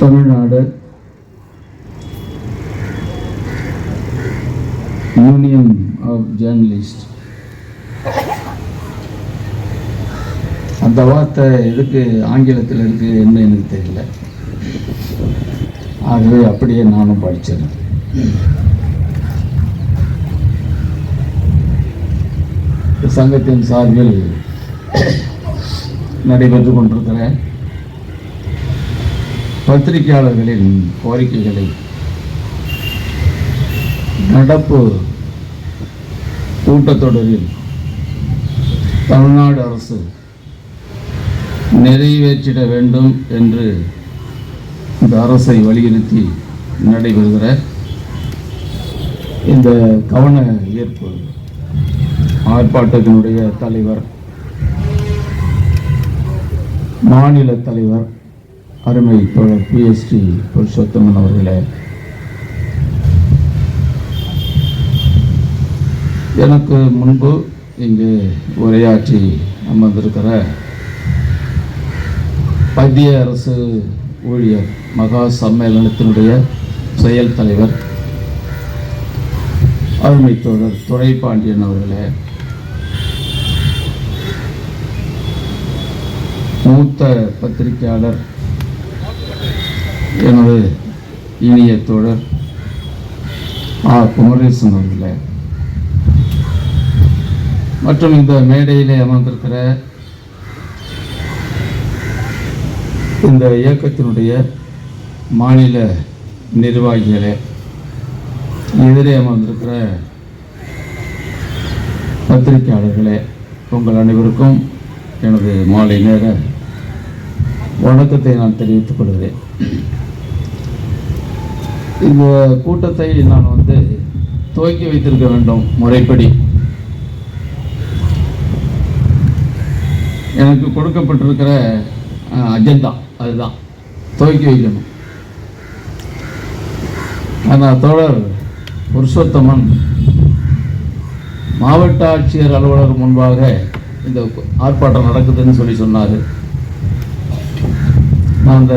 Tamil Nadu union of journalist. அந்த வார்த்தை எதுக்கு ஆங்கிலத்தில் இருக்கு என்ன எனக்கு தெரியல. ஆகவே அப்படியே நானும் படித்தேன் சங்கத்தின் சார்பில் நடைபெற்று கொண்டிருக்கிறேன் பத்திரிகையாளர்களின் கோரிக்கைகளை நடப்பு கூட்டத்தொடரில் தமிழ்நாடு அரசு நிறைவேற்றிட வேண்டும் என்று இந்த அரசை வலியுறுத்தி நடைபெறுகிற இந்த கவன ஈர்ப்பு ஆர்ப்பாட்டத்தினுடைய தலைவர் மாநில தலைவர் அருமை தோழர் பிஎஸ்டி புருஷோத்தமன் அவர்களே. எனக்கு முன்பு இங்கு உரையாற்றி அமர்ந்திருக்கிற மத்திய அரசு ஊழியர் மகா சம்மேளனத்தினுடைய செயல் தலைவர் அருமை தோழர் துறை பாண்டியன் அவர்களே. மூத்த பத்திரிகையாளர் எனது இனிய தோழர் ஆ. குமரேசன் அவர்களே. மற்றும் இந்த மேடையிலே அமர்ந்திருக்கிற இந்த இயக்கத்தினுடைய மாநில நிர்வாகிகளே எதிரே அமர்ந்திருக்கிற பத்திரிகையாளர்களே உங்கள் அனைவருக்கும் எனது மாலை நேர வணக்கத்தை நான் தெரிவித்துக் கொள்கிறேன். இந்த கூட்டத்தை நான் வந்து துவக்கி வைத்திருக்க வேண்டும் முறைப்படி. எனக்கு கொடுக்கப்பட்டிருக்கிற அஜெண்டா அதுதான். துவக்கி வைக்கணும். ஆனால் தோழர் புருஷோத்தமன் மாவட்ட ஆட்சியர் அலுவலர் முன்பாக இந்த ஆர்ப்பாட்டம் நடக்குதுன்னு சொல்லி சொன்னார். நான் அந்த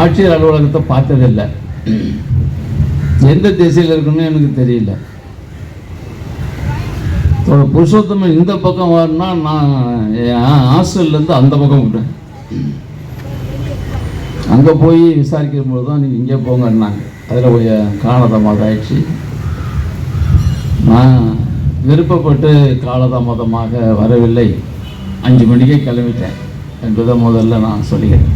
ஆட்சியர் அலுவலகத்தை பார்த்ததில்லை. எந்த திசையில் இருக்குன்னு எனக்கு தெரியல. புருஷோத்தமன் இந்த பக்கம் வரணும்னா நான் என் ஹாஸ்டல்லேருந்து அந்த பக்கம் விட்டேன் அங்கே போய் விசாரிக்கும் போது தான் நீங்கள் இங்கே போங்கன்னாங்க. அதில் போய் காலதாமதம் ஆயிடுச்சு நான் விருப்பப்பட்டு காலதாமதமாக வரவில்லை. அஞ்சு மணிக்கே கிளம்பிட்டேன். என்பதை முதல்ல நான் சொல்லிக்கிறேன்.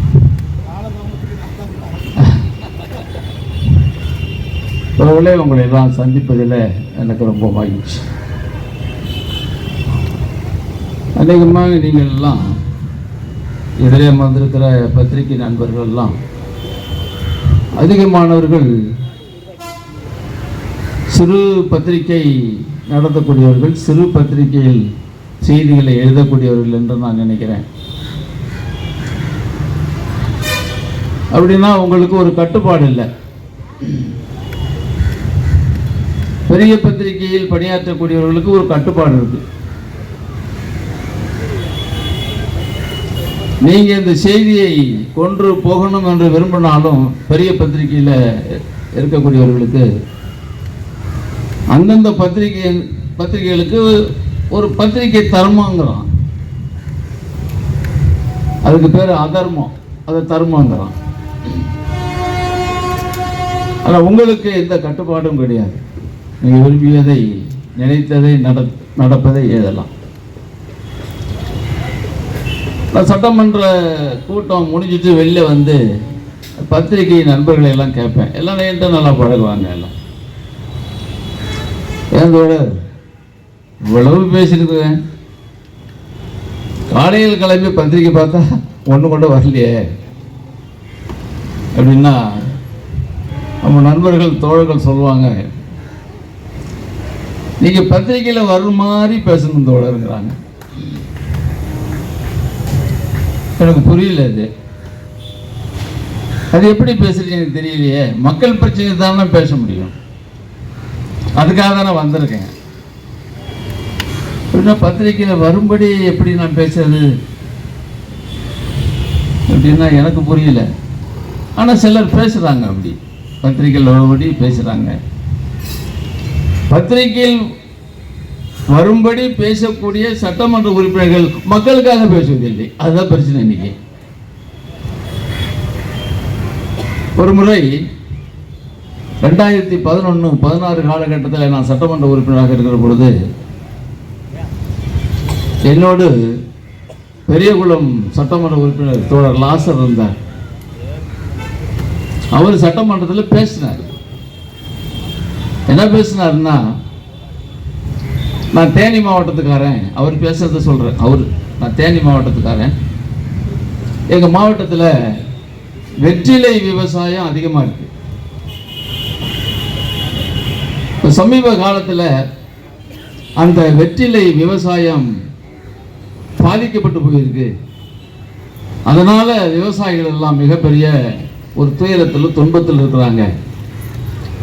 உறவுகளே உங்களை எல்லாம் சந்திப்பதில் எனக்கு ரொம்ப மகிழ்ச்சி. அநேகமாக நீங்கள் எல்லாம் எதிரே வந்திருக்கிற பத்திரிகை நண்பர்கள் எல்லாம் அதிகமானவர்கள் சிறு பத்திரிகை நடத்தக்கூடியவர்கள் சிறு பத்திரிகையில் செய்திகளை எழுதக்கூடியவர்கள் என்று நான் நினைக்கிறேன். அப்படின்னா உங்களுக்கு ஒரு கட்டுப்பாடு இல்லை. பெரிய பத்திரிகையில் பணியாற்றக்கூடியவர்களுக்கு ஒரு கட்டுப்பாடு இருக்கு. நீங்க இந்த செய்தியை கொன்று போகணும் என்று விரும்பினாலும் பெரிய பத்திரிகையில இருக்கக்கூடியவர்களுக்கு அந்தந்த பத்திரிகை பத்திரிகைகளுக்கு ஒரு பத்திரிகை தர்மங்கிறான். அதுக்கு பேர் அதர்மம். அது தர்மங்கிறான். ஆனால் உங்களுக்கு எந்த கட்டுப்பாடும் கிடையாது. நீங்கள் விரும்பியதை நினைத்ததை நட நடப்பதை எழுதலாம் நான் சட்டமன்ற கூட்டம் முடிஞ்சிட்டு வெளில வந்து பத்திரிகை நண்பர்களை எல்லாம் கேட்பேன். எல்லாம் என்கிட்ட நல்லா பழகுவாங்க எல்லாம். ஏந்தோட இவ்வளவு பேசியிருக்கிறேன். காலையில் கிளம்பி பத்திரிக்கை பார்த்தா ஒன்று கூட வரலையே. அப்படின்னா நம்ம நண்பர்கள் தோழர்கள் சொல்லுவாங்க நீங்க பத்திரிக்கையில வர்ற மாதிரி பேசணும் தோழருங்கிறாங்க எனக்கு புரியல அது. அது எப்படி பேசுறீங்க தெரியலையே. மக்கள் பிரச்சனை தானே பேச முடியும். அதுக்காக தானே வந்திருக்கேன். அப்படின்னா பத்திரிக்கையில் வரும்படி எப்படி நான் பேசுறது? அப்படின்னா எனக்கு புரியல. ஆனால் சிலர் பேசுகிறாங்க அப்படி. பத்திரிகையில் வரும்படி பேசுகிறாங்க பத்திரிகையில் வரும்படி பேசக்கூடிய சட்டமன்ற உறுப்பினர்கள் மக்களுக்காக பேசுவதில்லை. அதுதான் பிரச்சனை இன்னைக்கு. ஒரு முறை ரெண்டாயிரத்தி பதினொன்று பதினாறு காலகட்டத்தில் நான் சட்டமன்ற உறுப்பினராக இருக்கிற பொழுது என்னோடு பெரியகுளம் சட்டமன்ற உறுப்பினர் தோழர் லாசர் இருந்தார். அவர் சட்டமன்றத்தில் பேசினார். என்ன பேசினார்னா நான் தேனி மாவட்டத்துக்காரன் அவர் பேசுறத சொல்கிறேன் அவர் நான் தேனி மாவட்டத்துக்காரன். எங்கள் மாவட்டத்தில் வெற்றிலை விவசாயம் அதிகமாக இருக்கு. இப்போ சமீப காலத்தில் அந்த வெற்றிலை விவசாயம் பாதிக்கப்பட்டு போயிருக்கு. அதனால் விவசாயிகள் எல்லாம் மிகப்பெரிய ஒரு துயரத்தில் துன்பத்தில் இருக்கிறாங்க.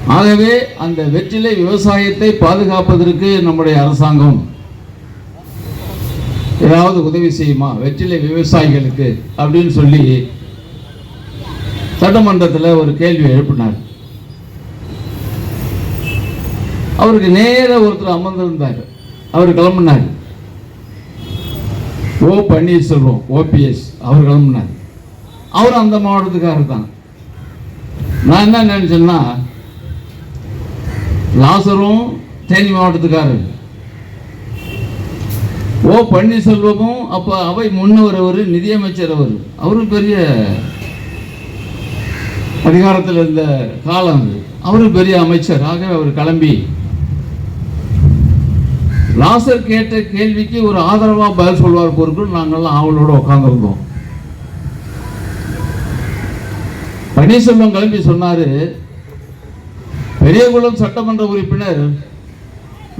ஆகவே அந்த வெற்றிலை விவசாயத்தை பாதுகாப்பதற்கு நம்முடைய அரசாங்கம் ஏதாவது உதவி செய்யுமா? வெற்றிலை விவசாயிகளுக்கு அப்படின்னு சொல்லி சட்டமன்றத்தில் ஒரு கேள்வி எழுப்பினார். அவருக்கு நேர ஒருத்தர் அமர்ந்திருந்தார். அவர் கிளம்பினார். ஓ பன்னீர்செல்வம் ஓபிஎஸ் அவர் கிளம்பினார். அவர் அந்த மாவட்டத்துக்காரர் தான் நான் என்ன நினச்சேன்னா லாசரும் தேனி மாவட்டத்துக்காரர். ஓ பன்னீர்செல்வமும் அப்ப அவை முன்னவர் அவர் நிதியமைச்சர் அவர். அவரும் பெரிய அதிகாரத்தில் இருந்த காலம் அது. அவரும் பெரிய அமைச்சர். ஆகவே அவர் கிளம்பி. லாசர் கேட்ட கேள்விக்கு ஒரு ஆதரவா பதில் சொல்வார் பொருட்கள் நாங்கள்லாம் ஆவலோட உட்காந்துருந்தோம் பன்னீர்செல்வம் கிளம்பி சொன்னாரு பெரியகுளம் சட்டமன்ற உறுப்பினர்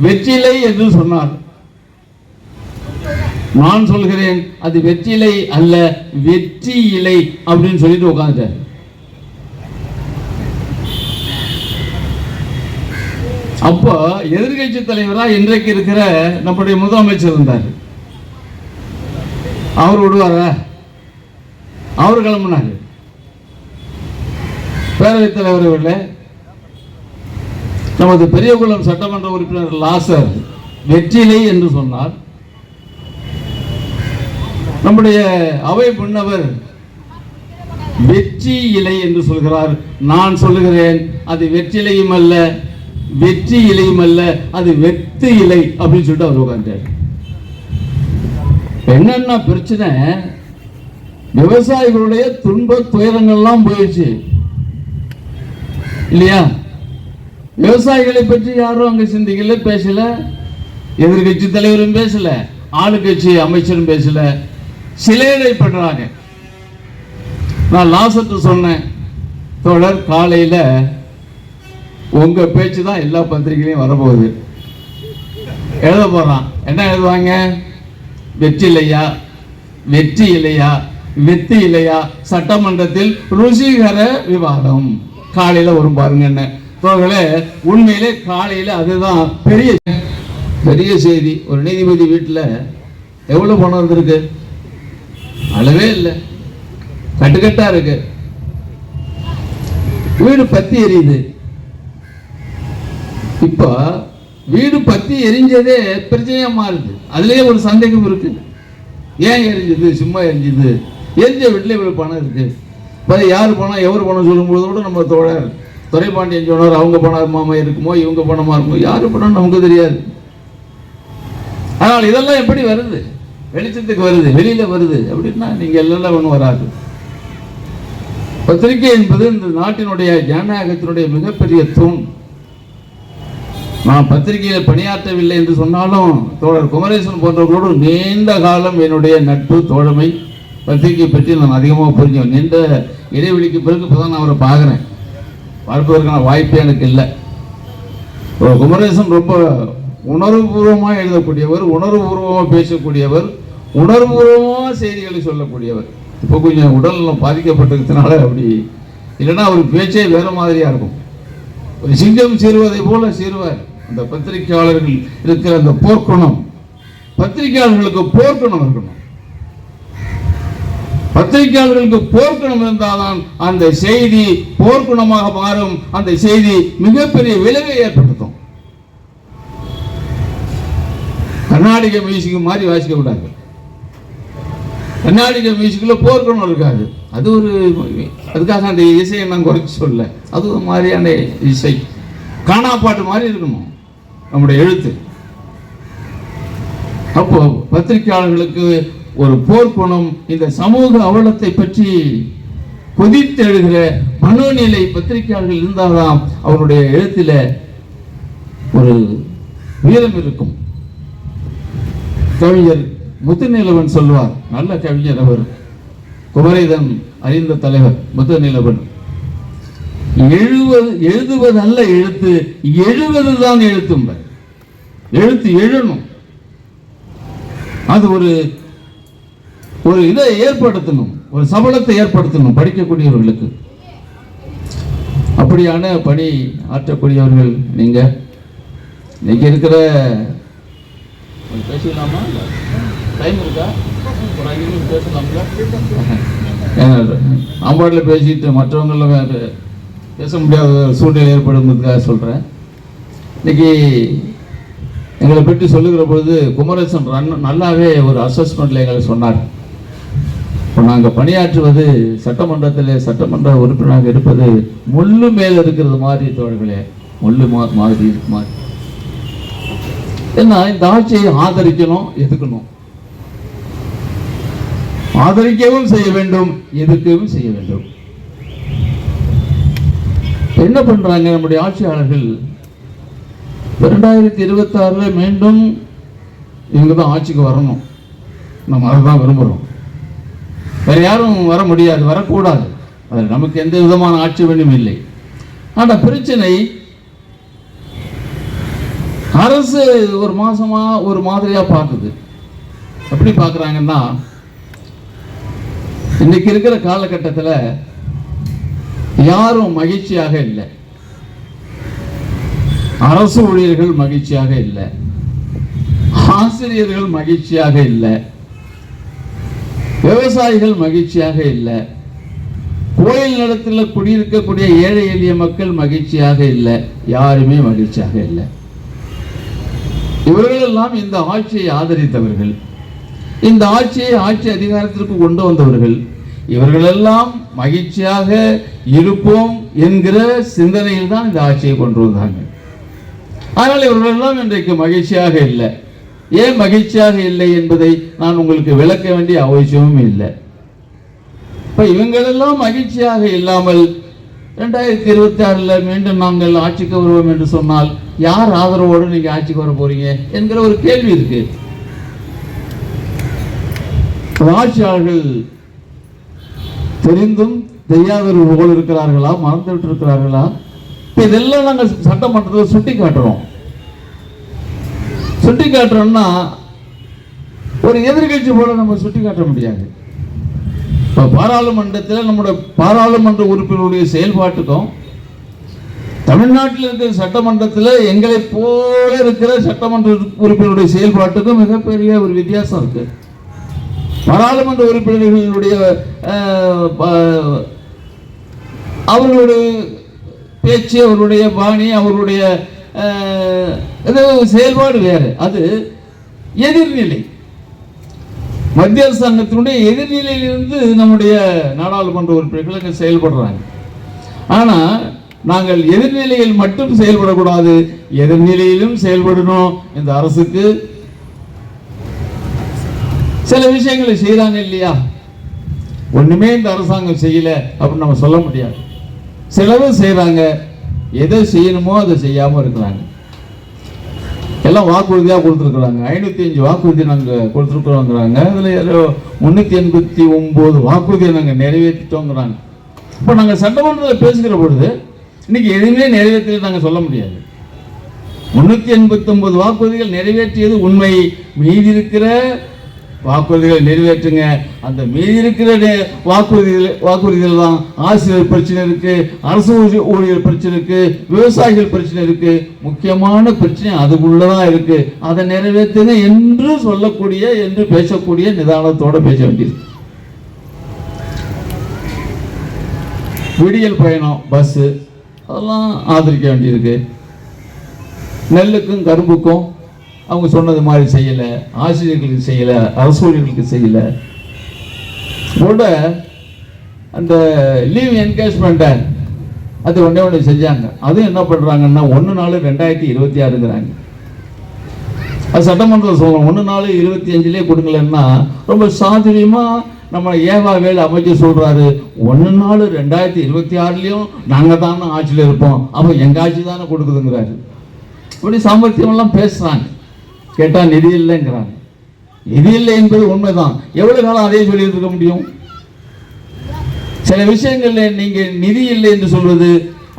வெற்றிலை என்று சொன்னார். நான் சொல்கிறேன் அது வெற்றிலை அல்ல வெற்றி இலை அப்படின்னு சொல்லிட்டு உட்காந்துட்டார் அப்போ எதிர்கட்சி தலைவரா இன்றைக்கு இருக்கிற நம்முடைய முதலமைச்சர் இருந்தார். அவர் விடுவாரா? அவர் கிளம்புனாரு. பேரவைத் தலைவர் இல்லை நமது பெரியகுளம் சட்டமன்ற உறுப்பினர் லாசர் வெற்றிலை என்று சொன்னார். நம்முடைய அவை முன்னவர் வெற்றி இலை என்று சொல்கிறார். நான் சொல்லுகிறேன் அது வெற்றிலையும் அல்ல வெற்றி இலையும் அல்ல அது வெத்து இலை அப்படின்னு சொல்லிட்டு அவர் உட்கார்ந்தார் என்னென்ன பிரச்சனை? விவசாயிகளுடைய துன்ப துயரங்கள்லாம் போயிடுச்சு. இல்லையா? விவசாயிகளை பற்றி யாரும் அங்க சிந்திக்கல பேசல. எதிர்கட்சி தலைவரும் பேசல ஆளுங்கட்சி அமைச்சரும் பேசல. சிலையடைப்படுறாங்க நான் லாசத்து சொன்னேன் தொடர் காலையில உங்க பேச்சு தான் எல்லா பத்திரிகையிலையும் வரப்போகுது. எழுத போறான். என்ன எழுதுவாங்க? வெற்றி இல்லையா? வெற்றி இல்லையா? வெத்தி இல்லையா? சட்டமன்றத்தில் ருசிகர விவாதம். காலையில வரும் பாருங்க என்ன. போகல உண்மையிலே காலையில அதுதான் பெரிய பெரிய செய்தி. ஒரு நீதிபதி வீட்டில் எவ்வளவு பணம் இருந்திருக்கு? அளவே இல்லை. கட்டுக்கட்டா இருக்கு. வீடு பத்தி எரியுது. இப்போ வீடு பத்தி எரிஞ்சதே பிரச்சனையா மாறுது. அதுலயே ஒரு சந்தேகம் இருக்கு. ஏன் எரிஞ்சது? சும்மா எரிஞ்சது. எரிஞ்ச வீட்டில் இவ்வளவு பணம் இருக்கு. இப்போ யார் பணம்? எவர் பணம் சொல்லும்போது கூட நம்ம தோழர் துரைபாண்டியன் சொன்னார் அவங்க பணமா இருக்குமோ இவங்க பணமா இருக்குமோ யாரு பணம் நமக்கு தெரியாது. ஆனால் இதெல்லாம் எப்படி வருது? வெளிச்சத்துக்கு வருது வெளியில வருது. அப்படின்னா நீங்க எல்லாம் ஒன்றும் வராது. பத்திரிகை என்பது இந்த நாட்டினுடைய ஜனநாயகத்தினுடைய மிகப்பெரிய தூண். நான் பத்திரிகையில் பணியாற்றவில்லை என்று சொன்னாலும் தோழர் குமரேசன் போன்றவர்களோடு நீண்ட காலம் என்னுடைய நட்பு தோழமை பத்திரிகை பற்றி நான் அதிகமாக புரிஞ்சேன் நீண்ட இடைவெளிக்கு பிறகு இப்போ நான் அவரை பார்க்குறேன். பார்ப்பதற்கான வாய்ப்பே எனக்கு இல்லை. குமரேசன் ரொம்ப உணர்வுபூர்வமாக எழுதக்கூடியவர் உணர்வுபூர்வமாக பேசக்கூடியவர் உணர்வுபூர்வமாக செய்திகளை சொல்லக்கூடியவர். இப்போ கொஞ்சம் உடல்நலம் பாதிக்கப்பட்டிருக்கிறதுனால அப்படி இல்லைன்னா அவர் பேச்சே வேறு மாதிரியாக இருக்கும். ஒரு சிங்கம் சீருவதை போல சீருவார். அந்த பத்திரிகையாளர்கள் இருக்கிற அந்த போர்க்குணம் பத்திரிகையாளர்களுக்கு போர்க்குணம் இருக்கணும். பத்திரிகையாளர்களுக்கு போர்க்குணம் இருந்தால்தான் அந்த செய்தி போர்க்குணமாக மாறும். அந்த செய்தி மிகப்பெரிய விளைவை ஏற்படுத்தும். கர்நாடக மியூசிக் மாதிரி வாசிக்க கூடாது. கர்நாடக மியூசிக்கில் போர்க்குணம் இருக்காது. அது ஒரு அதுக்காக அந்த இசையை நான் குறைச்சி சொல்ல அது ஒரு மாதிரியான இசை. காணா பாட்டு மாதிரி இருக்கணும். நம்முடைய எழுத்து. அப்போ பத்திரிகையாளர்களுக்கு ஒரு போர்க்குணம் இந்த சமூக அவலத்தை பற்றி கொதித்தெழுகிற மனோநிலை பத்திரிகையாளர்கள் இருந்தால்தான் அவருடைய எழுத்துல ஒரு வீரம் இருக்கும். கவிஞர் முத்துநிலவன் சொல்வார் நல்ல கவிஞர் அவர். குமரேதன் அறிந்த தலைவர் முத்துநிலவன். எழுவது எழுதுவது அல்ல எழுத்து எழுவதுதான் எழுத்தும்ப. எழுத்து எழணும். அது ஒரு ஒரு இதை ஏற்படுத்தணும் ஒரு சபலத்தை ஏற்படுத்தணும் படிக்கக்கூடியவர்களுக்கு. அப்படியான பணி ஆற்றக்கூடியவர்கள் நீங்க. இன்னைக்கு இருக்கிற பேசலாமா டைம் இருக்கா? ஒரு அஞ்சு நிமிஷம் பேசலாம்ல? அம்பாட்டில் பேசிட்டு மற்றவங்கள வேறு பேச முடியாத ஒரு சூழ்நிலை ஏற்படுங்கிறதுக்காக சொல்கிறேன் இன்னைக்கு எங்களை பற்றி சொல்லுகிற பொழுது குமரேசன் ரன் நல்லாவே ஒரு அசஸ்மெண்ட்டில் எங்களை சொன்னார். இப்போ நாங்கள் பணியாற்றுவது சட்டமன்றத்தில் சட்டமன்ற உறுப்பினராக இருப்பது முள்ளு மேல் இருக்கிறது மாதிரி தோழர்களே முள்ளு மா மாதிரி இருக்கு மாதிரி. ஏன்னா இந்த ஆட்சியை ஆதரிக்கணும் எதுக்கணும் ஆதரிக்கவும் செய்ய வேண்டும் எதிர்க்கவும் செய்ய வேண்டும். என்ன பண்றாங்க நம்முடைய ஆட்சியாளர்கள்? இரண்டாயிரத்தி இருபத்தி ஆறுல மீண்டும் இவங்க தான் ஆட்சிக்கு வரணும். நம்ம அதை தான் விரும்புகிறோம் வேற யாரும் வர முடியாது வரக்கூடாது. அதில் நமக்கு எந்த விதமான ஆட்சேபனும் இல்லை. ஆனால் பிரச்சனை அரசு ஒரு மாசமா ஒரு மாதிரியா பார்க்குது. எப்படி பார்க்குறாங்கன்னா இன்னைக்கு இருக்கிற காலகட்டத்தில் யாரும் மகிழ்ச்சியாக இல்லை. அரசு ஊழியர்கள் மகிழ்ச்சியாக இல்லை. ஆசிரியர்கள் மகிழ்ச்சியாக இல்லை. விவசாயிகள் மகிழ்ச்சியாக இல்லை. கோயில் நிலத்தில் குடியிருக்கக்கூடிய ஏழை எளிய மக்கள் மகிழ்ச்சியாக இல்லை. யாருமே மகிழ்ச்சியாக இல்லை. இவர்களெல்லாம் இந்த ஆட்சியை ஆதரித்தவர்கள். இந்த ஆட்சியை ஆட்சி அதிகாரத்திற்கு கொண்டு வந்தவர்கள். இவர்களெல்லாம் மகிழ்ச்சியாக இருப்போம் என்கிற சிந்தனையில் தான் இந்த ஆட்சியை கொண்டு வந்தாங்க ஆனால் இவர்களெல்லாம் இன்றைக்கு மகிழ்ச்சியாக இல்லை. ஏன் மகிழ்ச்சியாக இல்லை என்பதை நான் உங்களுக்கு விளக்க வேண்டிய அவசியமும் இல்லை. இப்ப இவங்களெல்லாம் மகிழ்ச்சியாக இல்லாமல் ரெண்டாயிரத்தி இருபத்தி ஆறுல மீண்டும் நாங்கள் ஆட்சிக்கு வருவோம் என்று சொன்னால் யார் ஆதரவோடு நீங்க ஆட்சிக்கு வர போறீங்க என்கிற ஒரு கேள்வி இருக்கு. ஆட்சியாளர்கள் தெரிந்தும் தெரியாதவர்கள் போல் இருக்கிறார்களா மறந்துவிட்டு இருக்கிறார்களா இதெல்லாம் நாங்கள் சட்டமன்றத்தில் சுட்டி காட்டுறோம் சுட்டி காட்டுறோம்னா ஒரு எதிர்கட்சி போல நம்ம சுட்டி காட்ட முடியாது. இப்போ பாராளுமன்றத்தில் நம்முடைய பாராளுமன்ற உறுப்பினருடைய செயல்பாட்டுக்கும் தமிழ்நாட்டில் இருக்கிற சட்டமன்றத்தில் எங்களை போல இருக்கிற சட்டமன்ற உறுப்பினருடைய செயல்பாட்டுக்கும் மிகப்பெரிய ஒரு வித்தியாசம் இருக்கு. பாராளுமன்ற உறுப்பினர்களுடைய அவர்களுடைய பேச்சு அவருடைய பாணி அவருடைய செயல்பாடு வேறு. அது எதிர்நிலை. மத்திய அரசாங்கத்தினுடைய எதிர்நிலையிலிருந்து நம்முடைய நாடாளுமன்ற உறுப்பினர்கள் செயல்படுறாங்க. ஆனா நாங்கள் எதிர்நிலையில் மட்டும் செயல்படக்கூடாது. எதிர்நிலையிலும் செயல்படணும் இந்த அரசுக்கு. சில விஷயங்களை செய்கிறாங்க இல்லையா? ஒண்ணுமே இந்த அரசாங்கம் செய்யல அப்படின்னு நம்ம சொல்ல முடியாது. சிலவு செய்கிறாங்க எதை செய்யணுமோ அதை செய்யாமல் இருக்கிறாங்க. எல்லாம் வாக்குறுதியாக கொடுத்துருக்குறாங்க. ஐநூற்றி அஞ்சு வாக்குறுதி நாங்கள் கொடுத்துருக்குறோங்கிறாங்க. அதில் முந்நூற்றி எண்பத்தி ஒம்பது வாக்குறுதியை நாங்கள் நிறைவேற்றிட்டோங்கிறாங்க. இப்போ நாங்கள் சட்டமன்றத்தில் பேசுகிற பொழுது இன்னைக்கு எதுவுமே நிறைவேற்றி நாங்கள் சொல்ல முடியாது. முன்னூற்றி எண்பத்தொன்பது வாக்குறுதிகள் நிறைவேற்றியது உண்மை. மீதி இருக்கிற வாக்குறுதிகளை நிறைவேற்றுங்க. அந்த மீதி இருக்கிற வாக்குறுதிகள் வாக்குறுதிகள் தான் ஆசிரியர் பிரச்சனை இருக்கு அரசு ஊழியர் பிரச்சனை இருக்கு விவசாயிகள் பிரச்சனை இருக்கு. முக்கியமான பிரச்சனை அதுக்குள்ளதான் இருக்கு. அதை நிறைவேற்றுங்க என்று சொல்லக்கூடிய என்று பேசக்கூடிய நிதானத்தோட பேச வேண்டியது. விடியல் பயணம் பஸ்ஸு அதெல்லாம் ஆதரிக்க வேண்டியிருக்கு. நெல்லுக்கும் கரும்புக்கும் அவங்க சொன்னது மாதிரி செய்யலை ஆசிரியர்களுக்கு செய்யலை அரசு ஊழியர்களுக்கு செய்யலை. கூட அந்த லீவ் என்கேஜ்மெண்ட்டை அது ஒன்றே ஒன்று செஞ்சாங்க. அதுவும் என்ன பண்ணுறாங்கன்னா ஒன்று நாலு ரெண்டாயிரத்தி இருபத்தி ஆறுங்கிறாங்க. அது சட்டமன்றத்தில் சொல்லணும் ஒன்று நாலு இருபத்தி அஞ்சுலேயே கொடுக்கலன்னா ரொம்ப சாதுரியமாக நம்ம ஏவா வேல் அமைச்சர் சொல்கிறாரு ஒன்று நாலு ரெண்டாயிரத்தி இருபத்தி ஆறுலேயும் நாங்கள் தானே ஆட்சியில் இருப்போம். அப்போ எங்கள் ஆட்சி தானே கொடுக்குதுங்கிறாரு. இப்படி சாமர்த்தியமெல்லாம் பேசுகிறாங்க கேட்டால் நிதி இல்லைங்கிறாங்க. நிதி இல்லை என்பது உண்மைதான். எவ்வளவு காலம் அதே சொல்லிட்டு இருக்க முடியும்? சில விஷயங்களில் நீங்கள் நிதி இல்லை என்று சொல்வது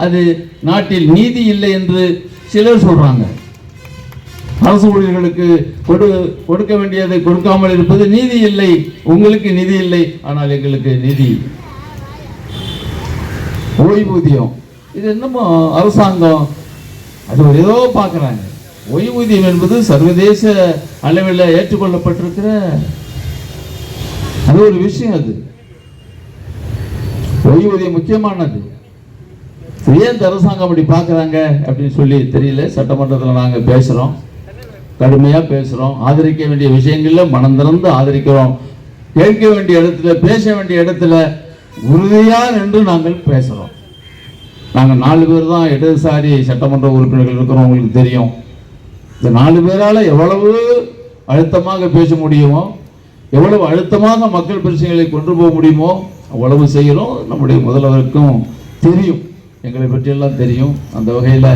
அது நாட்டில் நீதி இல்லை என்று சிலர் சொல்றாங்க. அரசு ஊழியர்களுக்கு கொடு கொடுக்க வேண்டியதை கொடுக்காமல் இருப்பது நீதி இல்லை. உங்களுக்கு நிதி இல்லை ஆனால் எங்களுக்கு நிதி. ஓய்வூதியம். இது என்னமோ அரசாங்கம். அது ஒரு ஏதோ பார்க்குறாங்க. ஓய்வூதியம் என்பது சர்வதேச அளவில் ஏற்றுக்கொள்ளப்பட்டிருக்கிற அது ஒரு விஷயம் அது. ஓய்வூதியம் முக்கியமானது. ஏன் அரசாங்கம் அப்படி பார்க்குறாங்க அப்படின்னு சொல்லி தெரியல. சட்டமன்றத்தில் நாங்கள் பேசுகிறோம் கடுமையாக பேசுகிறோம் ஆதரிக்க வேண்டிய விஷயங்களில் மனம் திறந்து ஆதரிக்கிறோம். கேட்க வேண்டிய இடத்துல பேச வேண்டிய இடத்துல உறுதியாக நின்று நாங்கள் பேசுகிறோம் நாங்கள் நாலு பேர் தான் இடதுசாரி சட்டமன்ற உறுப்பினர்கள் இருக்கிறோம். உங்களுக்கு தெரியும். இந்த நாலு பேரால் எவ்வளவு அழுத்தமாக பேச முடியுமோ எவ்வளவு அழுத்தமாக மக்கள் பிரச்சனைகளை கொண்டு போக முடியுமோ அவ்வளவு செய்கிறோம். நம்முடைய முதல்வருக்கும் தெரியும். எங்களை பற்றியெல்லாம் தெரியும். அந்த வகையில்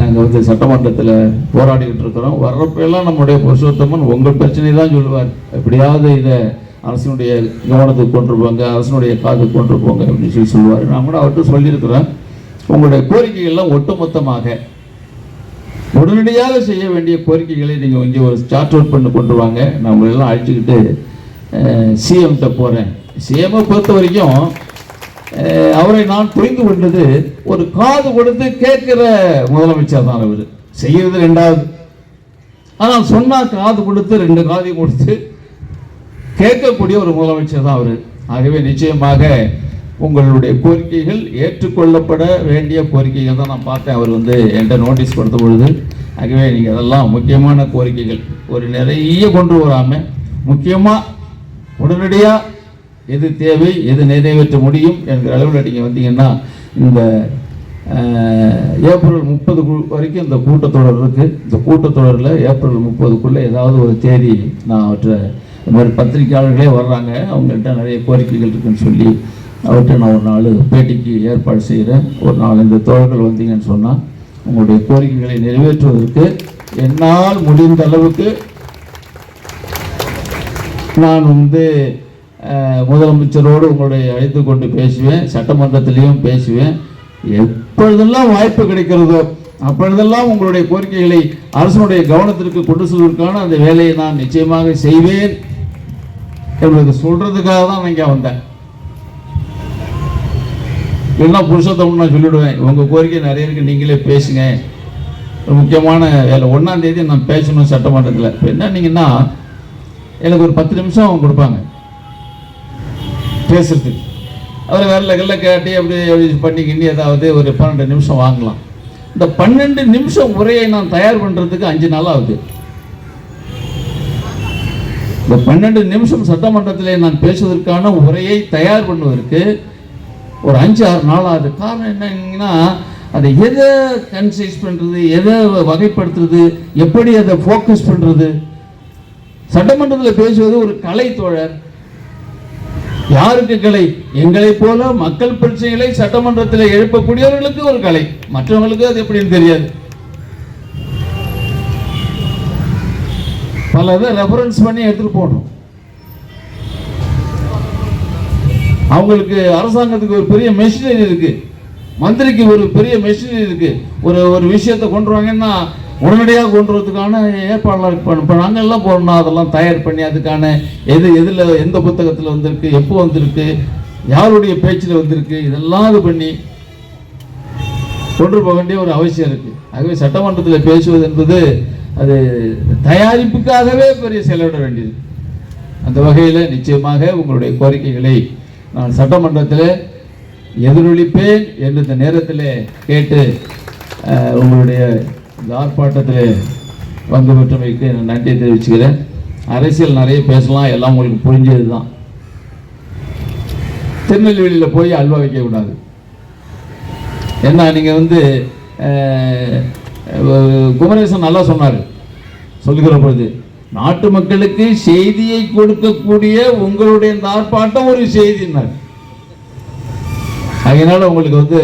நாங்கள் வந்து சட்டமன்றத்தில் போராடிக்கிட்டு இருக்கிறோம். வர்றப்பெல்லாம் நம்முடைய புருஷோத்தமன் உங்கள் பிரச்சனை தான் சொல்லுவார். எப்படியாவது இதை அரசனுடைய கவனத்துக்கு கொண்டு போங்க அரசனுடைய காதுக்கு கொண்டு போங்க அப்படின்னு சொல்லி சொல்லுவார். நான் கூட அவர்கிட்ட சொல்லியிருக்கிறேன். உங்களுடைய கோரிக்கைகள்லாம் ஒட்டுமொத்தமாக உடனடியாக செய்ய வேண்டிய கோரிக்கைகளை நீங்கள் இங்கே ஒரு சார்ட் அவுட் பண்ணி கொண்டு வாங்க. நான் அழைச்சிக்கிட்டு சிஎம்கிட்ட போகிறேன் சிஎம்மை பொறுத்த வரைக்கும் அவரை நான் புரிந்து கொண்டது ஒரு காது கொடுத்து கேட்கிற முதலமைச்சர் தான் அவர். செய்கிறது ரெண்டாவது. ஆனால் சொன்னால் காது கொடுத்து ரெண்டு காதையும் கொடுத்து கேட்கக்கூடிய ஒரு முதலமைச்சர் தான் அவர். ஆகவே நிச்சயமாக உங்களுடைய கோரிக்கைகள் ஏற்றுக்கொள்ளப்பட வேண்டிய கோரிக்கைகள் தான் நான் பார்த்தேன். அவர் வந்து என்கிட்ட நோட்டீஸ் கொடுத்த பொழுது ஆகவே நீங்கள் அதெல்லாம் முக்கியமான கோரிக்கைகள். ஒரு நிறைய கொண்டு வராமல் முக்கியமாக உடனடியாக எது தேவை எது நிறைவேற்ற முடியும் என்கிற அளவில் நீங்கள் வந்தீங்கன்னா இந்த ஏப்ரல் முப்பது வரைக்கும் இந்த கூட்டத்தொடர் இருக்குது இந்த கூட்டத்தொடரில் ஏப்ரல் முப்பதுக்குள்ளே ஏதாவது ஒரு தேதி நான் அவற்றை இந்த மாதிரி பத்திரிக்கையாளர்களே வர்றாங்க. அவங்கள்ட்ட நிறைய கோரிக்கைகள் இருக்குன்னு சொல்லி அவர்கிட்ட நான் ஒரு நாள் பேட்டிக்கு ஏற்பாடு செய்கிறேன். ஒரு நாள் இந்த தோழர்கள் வந்தீங்கன்னு சொன்னால் உங்களுடைய கோரிக்கைகளை நிறைவேற்றுவதற்கு என்னால் முடிந்த அளவுக்கு நான் வந்து முதலமைச்சரோடு உங்களுடைய அழைத்து கொண்டு பேசுவேன் சட்டமன்றத்திலையும் பேசுவேன். எப்பொழுதெல்லாம் வாய்ப்பு கிடைக்கிறதோ அப்பொழுதெல்லாம் உங்களுடைய கோரிக்கைகளை அரசனுடைய கவனத்திற்கு கொண்டு செல்வதற்கான அந்த வேலையை நான் நிச்சயமாக செய்வேன். என்பதை சொல்றதுக்காக தான் நான் இங்கே வந்தேன். இல்லைன்னா புருஷத்தம் நான் சொல்லிவிடுவேன் உங்கள் கோரிக்கை நிறைய இருக்கு. நீங்களே பேசுங்க. ஒரு முக்கியமான வேலை. ஒன்றாம் தேதி நான் பேசணும் சட்டமன்றத்தில். இப்போ என்னன்னீங்கன்னா எனக்கு ஒரு பத்து நிமிஷம் அவங்க கொடுப்பாங்க. பேசுறதுக்கு. அவர் வேற லெகல்ல கேட்டி அப்படி அப்படி பண்ணி கிண்டி ஏதாவது ஒரு பன்னெண்டு நிமிஷம் வாங்கலாம். இந்த பன்னெண்டு நிமிஷம் உரையை நான் தயார் பண்ணுறதுக்கு அஞ்சு நாள் ஆகுது. இந்த பன்னெண்டு நிமிஷம் சட்டமன்றத்தில் நான் பேசுவதற்கான உரையை தயார் பண்ணுவதற்கு ஒரு அஞ்சு ஆறு நாலாவது காரணம் என்னங்கன்னா அதை எதை கன்சைஸ் பண்ணுறது எதை வகைப்படுத்துறது எப்படி அதை ஃபோக்கஸ் பண்ணுறது சட்டமன்றத்தில் பேசுவது ஒரு கலை தோழர். யாருக்கு கலை? எங்களை போல மக்கள் பிரச்சனைகளை சட்டமன்றத்தில் எழுப்பக்கூடியவர்களுக்கு ஒரு கலை. மற்றவங்களுக்கு அது எப்படின்னு தெரியாது. பல இதை ரெஃபரன்ஸ் பண்ணி எடுத்துகிட்டு போகணும். அவங்களுக்கு அரசாங்கத்துக்கு ஒரு பெரிய மெஷினரி இருக்கு. மந்திரிக்கு ஒரு பெரிய மெஷினரி இருக்கு. ஒரு ஒரு விஷயத்தை கொண்டு வாங்கன்னா உடனடியாக கொண்டு வரதுக்கான ஏற்பாடுலாம் இருக்கு. இப்போ நாங்கள் எல்லாம் போடணும் அதெல்லாம் தயார் பண்ணி அதுக்கான எது எதில் எந்த புத்தகத்தில் வந்திருக்கு எப்போ வந்திருக்கு யாருடைய பேச்சில் வந்திருக்கு இதெல்லாம் இது பண்ணி கொண்டு போக வேண்டிய ஒரு அவசியம் இருக்குது ஆகவே சட்டமன்றத்தில் பேசுவது என்பது அது தயாரிப்புக்காகவே பெரிய செலவிட வேண்டியது. அந்த வகையில் நிச்சயமாக உங்களுடைய கோரிக்கைகளை நான் சட்டமன்றத்தில் எதிரொலிப்பேன் என்று இந்த நேரத்தில் கேட்டு உங்களுடைய இந்த ஆர்ப்பாட்டத்தில் வந்து பெற்றமைக்கு நன்றி தெரிவிச்சுக்கிறேன். அரசியல் நிறைய பேசலாம் எல்லாம் உங்களுக்கு புரிஞ்சது தான் திருநெல்வேலியில் போய் அல்வா வைக்கக்கூடாது. ஏன்னா நீங்கள் வந்து குமரேசன் நல்லா சொன்னார் சொல்லுகிற பொழுது. நாட்டு மக்களுக்கு செய்தியை கொடுக்கக்கூடிய உங்களுடைய இந்த ஆர்ப்பாட்டம் ஒரு செய்தினார் அதனால உங்களுக்கு வந்து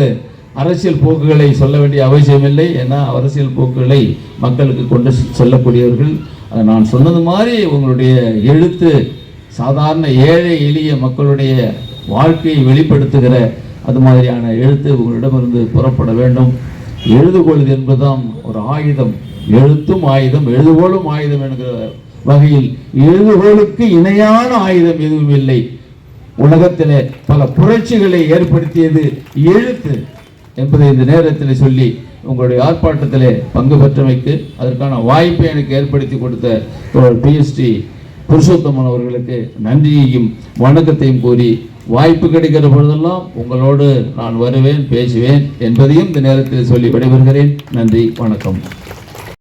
அரசியல் போக்குகளை சொல்ல வேண்டிய அவசியமில்லை ஏன்னா அரசியல் போக்குகளை மக்களுக்கு கொண்டு சொல்லக்கூடியவர்கள் செல்லக்கூடியவர்கள். அதை நான் சொன்னது மாதிரி உங்களுடைய எழுத்து சாதாரண ஏழை எளிய மக்களுடைய வாழ்க்கையை வெளிப்படுத்துகிற அது மாதிரியான எழுத்து உங்களிடமிருந்து புறப்பட வேண்டும். எழுதுகொள்வது என்பதுதான் ஒரு ஆயுதம். எழுத்தும் ஆயுதம் எழுதுகோளும் ஆயுதம் என்கிற வகையில் எழுதுகோளுக்கு இணையான ஆயுதம் எதுவும் இல்லை. உலகத்திலே பல புரட்சிகளை ஏற்படுத்தியது எழுத்து என்பதை இந்த நேரத்தில் சொல்லி உங்களுடைய ஆர்ப்பாட்டத்திலே பங்கு பெற்றமைக்கு அதற்கான வாய்ப்பை எனக்கு ஏற்படுத்தி கொடுத்த பிஎஸ்டி புருஷோத்தமன் அவர்களுக்கு நன்றியையும் வணக்கத்தையும் கூறி வாய்ப்பு கிடைக்கிற பொழுதெல்லாம் உங்களோடு நான் வருவேன் பேசுவேன் என்பதையும் இந்த நேரத்தில் சொல்லி விடைபெறுகிறேன். நன்றி வணக்கம்.